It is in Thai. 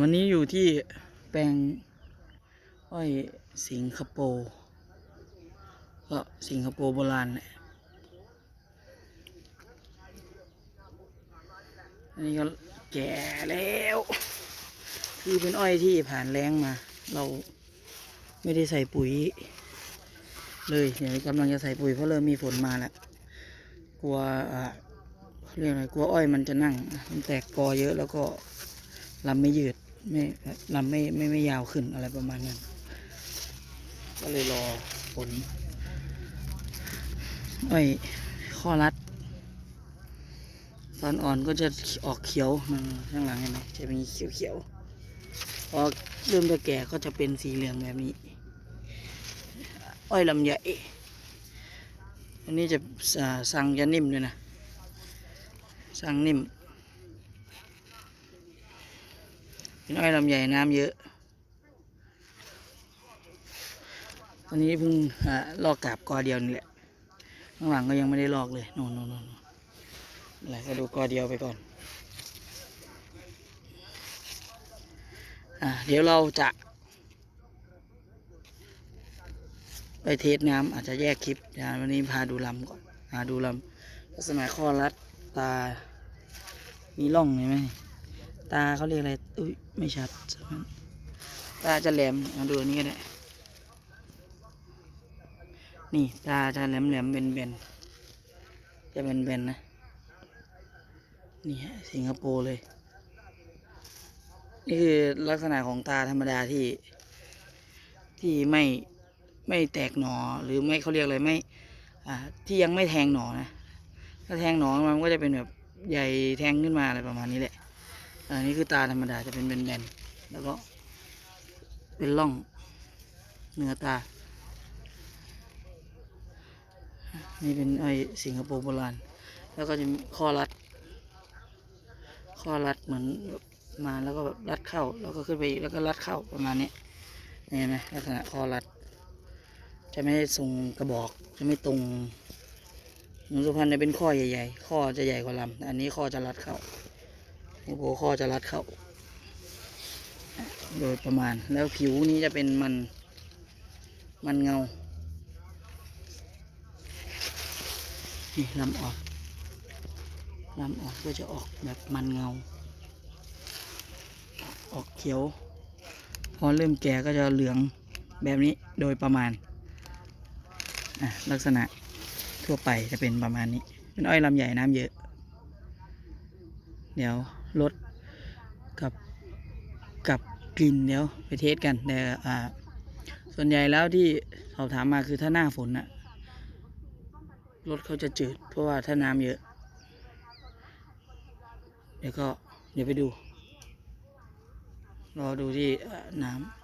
วันนี้อยู่ที่แปลงอ้อยสิงคโปร์ก็สิงคโปร์โบราณแหละอันนี้ก็แก่แล้ว คือเป็นอ้อยที่ผ่านแรงมา เราไม่ได้ใส่ปุ๋ย เลยเดี๋ยวกำลังจะใส่ปุ๋ยเพราะเริ่มมีฝนมาแล้วกลัวเขาเรียกอะไรกลัวอ้อยมันจะนั่ง มันแตกกอเยอะแล้วก็ ลำไม่ยืดไม่ลำไม่ไม่ไม่ยาวขึ้นอะไรประมาณนั้น ก็เลยรอฝนอ้ข้อรัด ตอนอ่อนก็จะออกเขียวนั่นข้างหลังเห็นไหมจะมีเขียวเขียวพอเริ่มจะแก่ก็จะเป็นสีเหลืองแบบนี้ อ้อยลำใหญ่อันนี้จะสั่งจะนิ่มด้วยนะสั่งนิ่ม เป็นอ้อยลำใหญ่น้ำเยอะอันนี้เพิ่งอ่าลอกกาบกอเดียวนี่แหละ ข้างหลังก็ยังไม่ได้ลอกเลยโน่นโน่นโน่นอะไรก็ดูกอเดียวไปก่อนอ่าเดี๋ยวเราจะ ไปเทสน้ำอาจจะแยกคลิปนะวันนี้พาดูลำก่อนพาดูลำลักษณะข้อรัดตา มีร่องเห็นไหม ตาเขาเรียกอะไร อุ้ยไม่ชัด ตาจะแหลมมาดูนี้ก็ได้ นี่ตาจะแหลมแหลมเบนเบนจะเบนเบนนะ นี่ฮะสิงคโปร์เลย นี่คือลักษณะของตาธรรมดาที่ ที่ไม่ไม่แตกหนอหรือไม่เขาเรียกอะไรไม่ อ่า ที่ยังไม่แทงหนอนะ ถ้าแทงหนอมันก็จะเป็นแบบใหญ่แทงขึ้นมาอะไรประมาณนี้แหละ อันนี้คือตาธรรมดาจะเป็นแบนๆแล้วก็เป็นร่องเนื้อตา นี่เป็นไอ้สิงคโปร์โบราณ แล้วก็จะมีข้อรัด ข้อรัดเหมือนมาแล้วก็แบบรัดเข้า แล้วก็ขึ้นไปอีกแล้วก็รัดเข้าประมาณนี้นี่เห็นไหมลักษณะข้อรัด จะไม่ทรงกระบอกจะไม่ตรงหนูสุพรรณจะเป็นข้อใหญ่ ๆ ข้อจะใหญ่กว่าลำอันนี้ข้อจะรัดเข้า โอ้โหข้อจะรัดเข้า โดยประมาณแล้วผิวนี้จะเป็นมัน มันเงา นี่ลำออกลำออกก็จะออกแบบมันเงา ออกเขียว พอเริ่มแก่ก็จะเหลืองแบบนี้โดยประมาณ ลักษณะทั่วไปจะเป็นประมาณนี้ เป็นอ้อยลำใหญ่น้ำเยอะ เดี๋ยว รสกับกับกลิ่นเดี๋ยวไปเทสกันแต่อ่าส่วนใหญ่แล้วที่สอบถามมาคือถ้าหน้าฝนน่ะรถเขาจะจืด เพราะว่าถ้าน้ำเยอะ เดี๋ยวก็เดี๋ยวไปดูรอดูที่น้ำ